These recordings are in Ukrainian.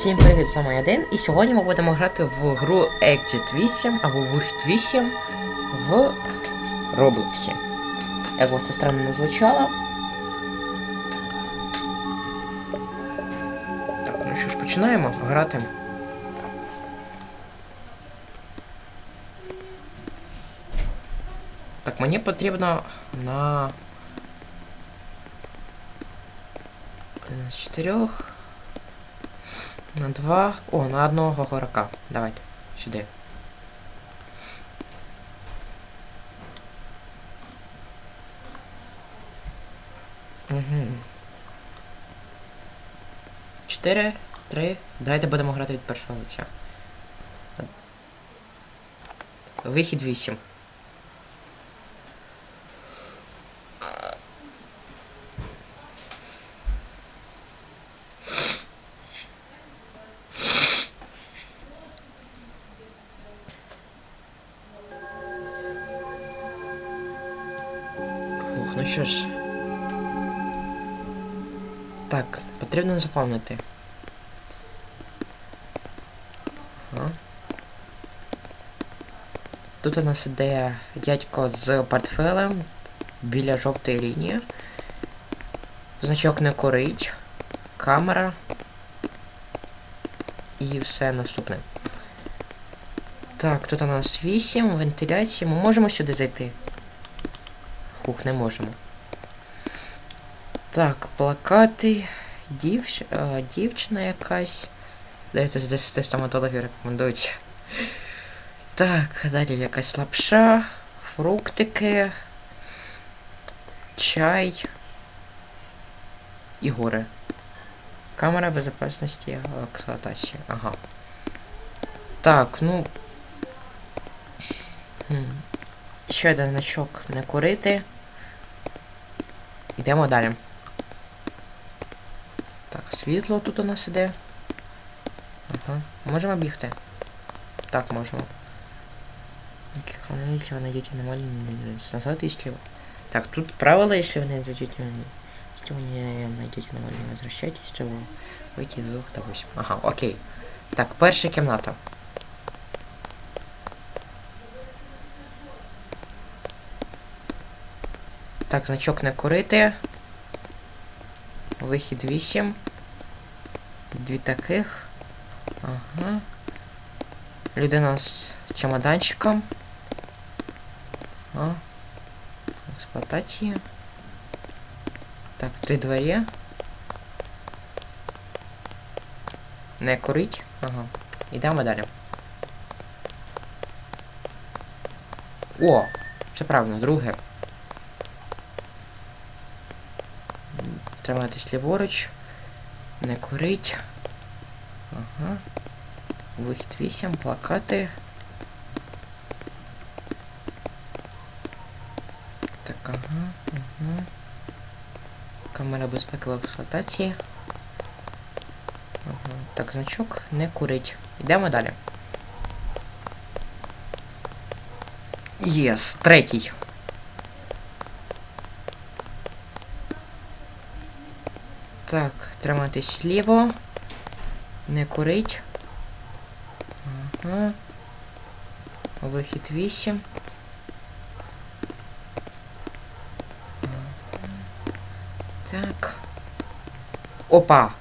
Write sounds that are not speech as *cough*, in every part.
Всім привіт, з вами один. І сьогодні ми будемо грати в гру Exit 8 або Вихід 8 в Роблоксі. Як би це странно не звучало. Так, ну що ж, починаємо грати. Так, мені потрібно на з чотирьох. На два. О, на одного горака. Давайте. Сюди. Угу. Чотири, три. Давайте будемо грати від першого лиця. Вихід вісім. Що ж. Так, потрібно запам'ятати. Ага. Тут у нас іде дядько з портфелем біля жовтої лінії. Значок не курить. Камера. І все наступне. Так, тут у нас 8, вентиляція. Ми можемо сюди зайти? Хух, не можемо. Так, плакати. Дівч... а, дівчина якась. Дайте з 10 стоматологів рекомендують. Так, далі якась лапша, фруктики, чай і гори. Камера безопасності експлуатації. Ага. Так, ну Ще один значок не курити. Йдемо далі. Так, світло тут у нас іде. Ага. Можемо бігти? Так, можемо. Если вы найдете аномалию, назад, если... Так, тут правило, если вы найдете... Если вы не найдете аномалию, возвращайтесь, чтобы выйти из двух до 8. Ага, окей. Так, перша кімната. Так, значок не курити. Вихід 8. Дві таких. Ага. Людина з чемоданчиком. А. Експлуатація. Так, три двері. Не курить. Ага. Йдемо далі. О! Все правильно, друге. Триматись ліворуч. Не курить. Ага. Вихід 8, плакати. Так, ага, ага. Камера безпеки в експлуатації. Ага. Так, значок не курить. Йдемо далі. Єс, третій. Так, триматись ліво. Не курить. Ага. Вихід 8. Так. Опа!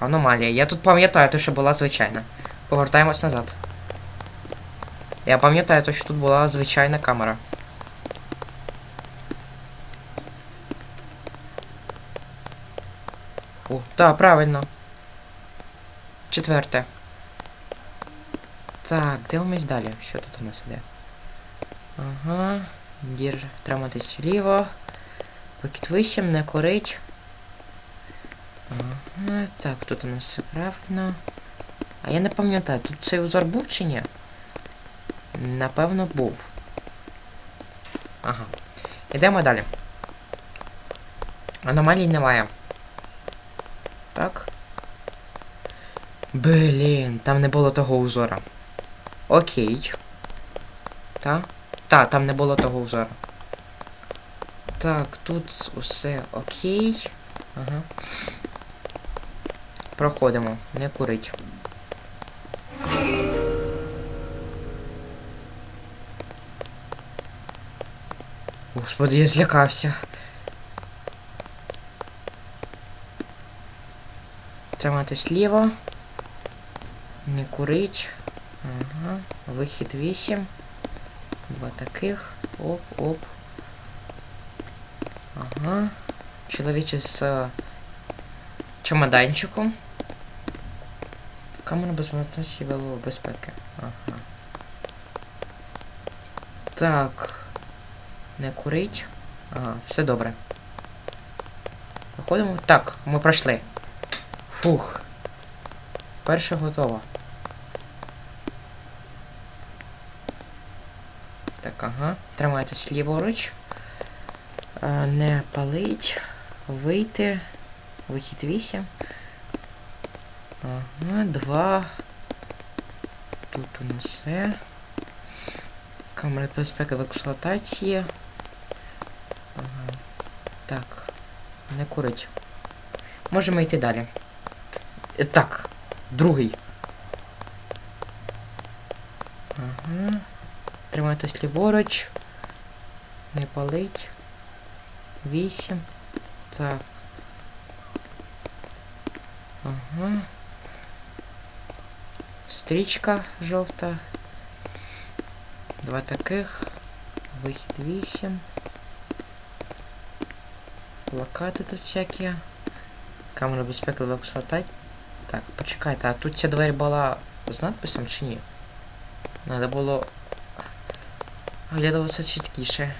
Аномалія. Я тут пам'ятаю те, що була звичайна. Повертаємось назад. Я пам'ятаю те, що тут була звичайна камера. О, так, правильно. Четверте. Так, дивимось далі. Що тут у нас іде? Ага. Дір, триматись вліво. Пакет 8, не курить. Ага, так, тут у нас все правильно. А я не пам'ятаю, тут цей узор був чи ні? Напевно, був. Ага. Йдемо далі. Аномалій немає. Так. Блін, там не було того узора. Окей. Та? Та, там не було того узора. Так, тут усе окей. Ага. Проходимо, не курить. Господи, я злякався. Триматись ліво. Не курить. Ага. Вихід 8. Два таких. Оп, оп. Ага. Чоловіче з е, чемоданчиком. Камера безпечності і безпеки. Ага. Так. Не курить. Ага, все добре. Виходимо. Так, ми пройшли. Фух. Перше готово. Так, ага. Тримайтесь ліворуч. Не палить. Вийти. Вихід 8. Ага, 2. Тут у нас все. Камера безпеки в експлуатації. Ага. Так. Не курить. Можемо йти далі. Е, Так. Другий. Ага. Тримайтесь ліворуч. Не палить. Вісім. Так. Ага. Стрічка жовта. Два таких. Вихід 8. Плакати тут всякі. Камера безпеки в експлуатації. Так, почекайте, а тут ця двері була з надписом чи ні? Надо було оглядуватися чіткіше.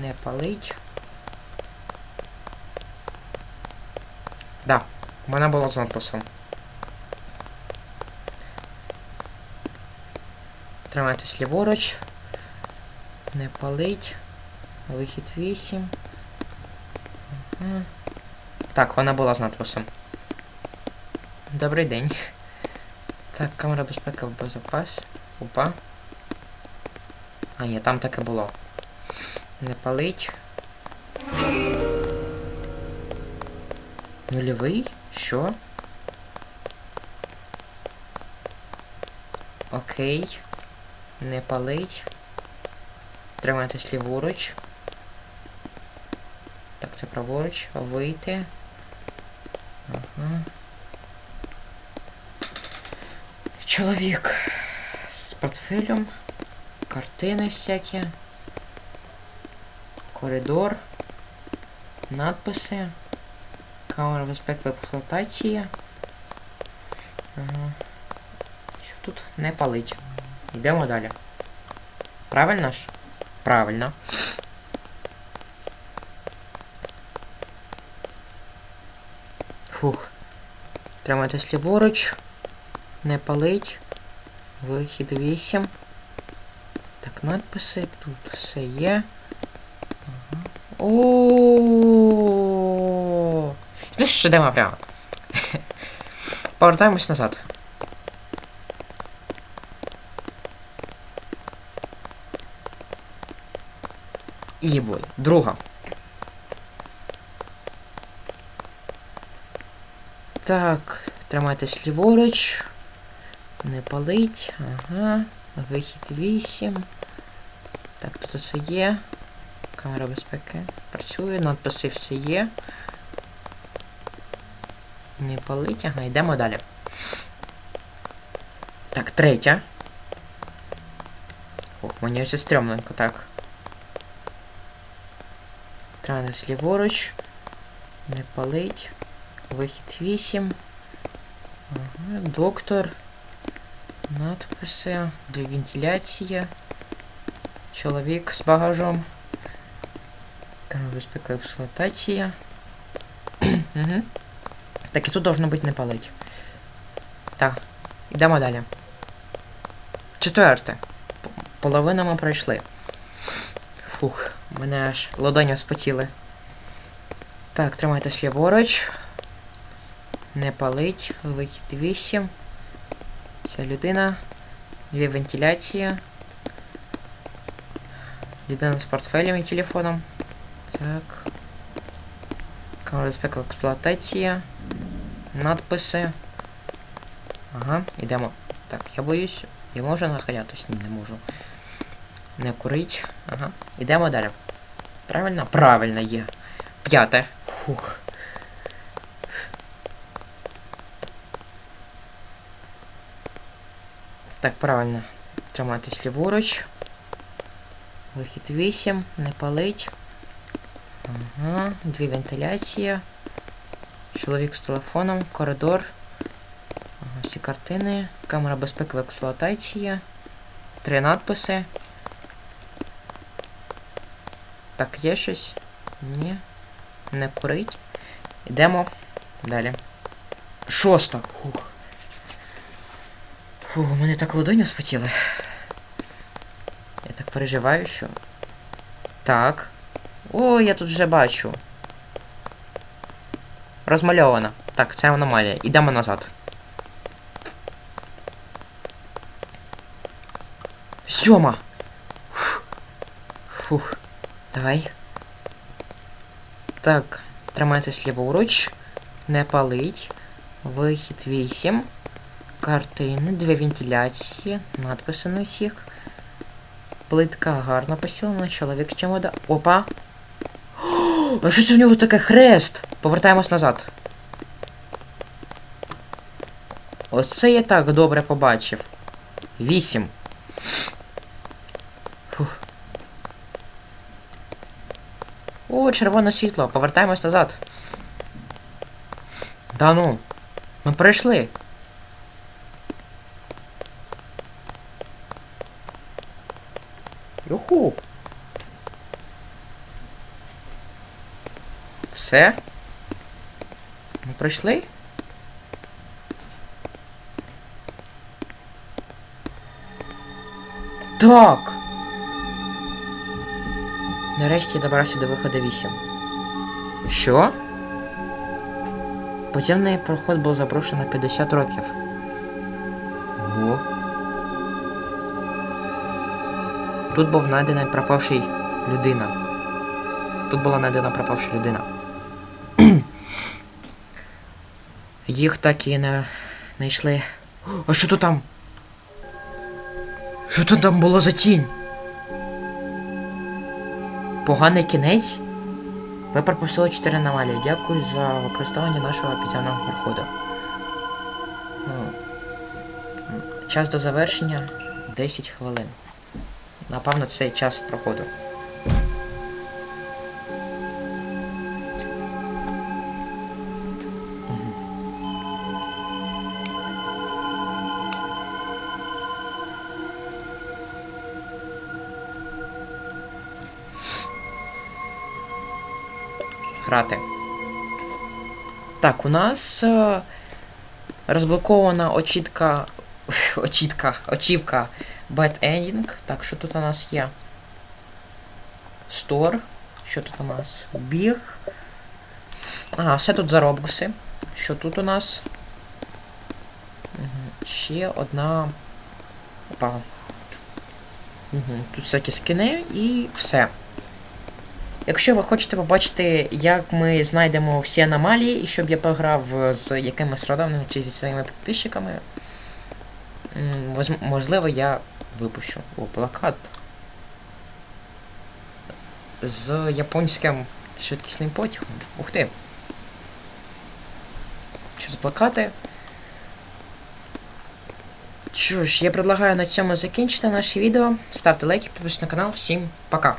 Не палить. Да, вона була з надписом. Тримайтесь ліворуч. Не палить. Вихід 8. Ага. Так, вона була з надписом. Добрий день. Так, камера безпеки в безопас. Опа. А, ні, там таке було. Не палить. Нульовий? Що? Окей. Не палить. Тримайтесь ліворуч. Так, це праворуч. Вийти. Ага. Чоловік з портфелем. Картини всякі. Коридор. Надписи. Камера безпеки експлуатації. Ага. Що тут не палить. Йдемо далі. Правильно ж? Правильно. Фух. Тримайтесь ліворуч. Не палить. Вихід 8. Так, надписи. Тут все є. Ага. О. Знаєш, що йдемо прямо. *laughs* Повертаємось назад. Єбой. Друга. Так, тримайтесь ліворуч. Не палить. Ага. Вихід 8. Так, тут все є. Камера безпеки. Працює, надписи все є. Не палить, ага, йдемо далі. Так, третя. Ох, мені вже стрьомненько, так. Транс ліворуч. Не палить. Вихід 8. Ага, доктор. Надписи. Дві вентиляція. Чоловік з багажом. Безпеки експлуатація. *clears throat* угу. Так, і тут должно бути не палить. Так, йдемо далі. Четверте. Половину ми пройшли. Фух, мене аж ладоні спотіли. Так, тримайтесь ліворуч. Не палить. Вихід 8. Ця людина. Дві вентиляції. Людина з портфелем і телефоном. Так. Камера безпеки експлуатація. Надписи. Ага, йдемо. Так, я боюсь. Я можу нахилятись? Ні, не можу. Не курить. Ага. Йдемо далі. Правильно? Правильно є. П'яте. Фух. Так, правильно. Тримайтесь ліворуч. Вихід 8, не палить. Ага, дві вентиляції. Чоловік з телефоном, коридор. Ага, всі картини. Камера безпеки в експлуатації. Три надписи. Так, є щось? Ні. Не курить. Йдемо далі. Шоста. Фух. Фу, у мене так ладоні спотіли. Я так переживаю, що. Так. О, я тут вже бачу. Розмальована. Так, це аномалія. Ідемо назад. Сьома. Фух. Фух. Давай. Так, тримайтесь ліворуч. Не палить. Вихід 8. Картини, дві вентиляції, надписи на всіх. Плитка гарно постілена, чоловік чим вода. Опа! А *gasps* що це в нього таке хрест? Повертаємось назад. Ось це я так добре побачив. Вісім. Фух. О, червоне світло. Повертаємось назад. Да ну. Ми пройшли. Все? Ми пройшли? Так. Нарешті добрався до виходу 8. Що? Подземний проход був запрошено 50 років. Ого. Тут був знайдена пропавший людина. Тут була знайдена пропавша людина. *clears throat* Їх так і не знайшли. А що то там? Що то там було за тінь? Поганий кінець? Ви пропустили 4 аномалії. Дякую за використовування нашого підземного проходу. Ну, Час до завершення 10 хвилин. Напевно, це час проходу. Грати. Так, у нас е, розблокована очітка. *laughs* Очітка, очівка Bad Ending. Так, що тут у нас є? Store. Що тут у нас? Біг. Ага, все тут заробкси. Що тут у нас? Ще одна. Опа. Угу. Тут всякі скини і все. Якщо ви хочете побачити, як ми знайдемо всі аномалії, і щоб я пограв з якимись родами чи зі своїми підписчиками, можливо, я випущу О, плакат з японським швидкісним потягом. Ух ти. Що за плакати? Що ж, я предлагаю на цьому закінчити наше відео. Ставте лайки, підписуйтесь на канал. Всім пока!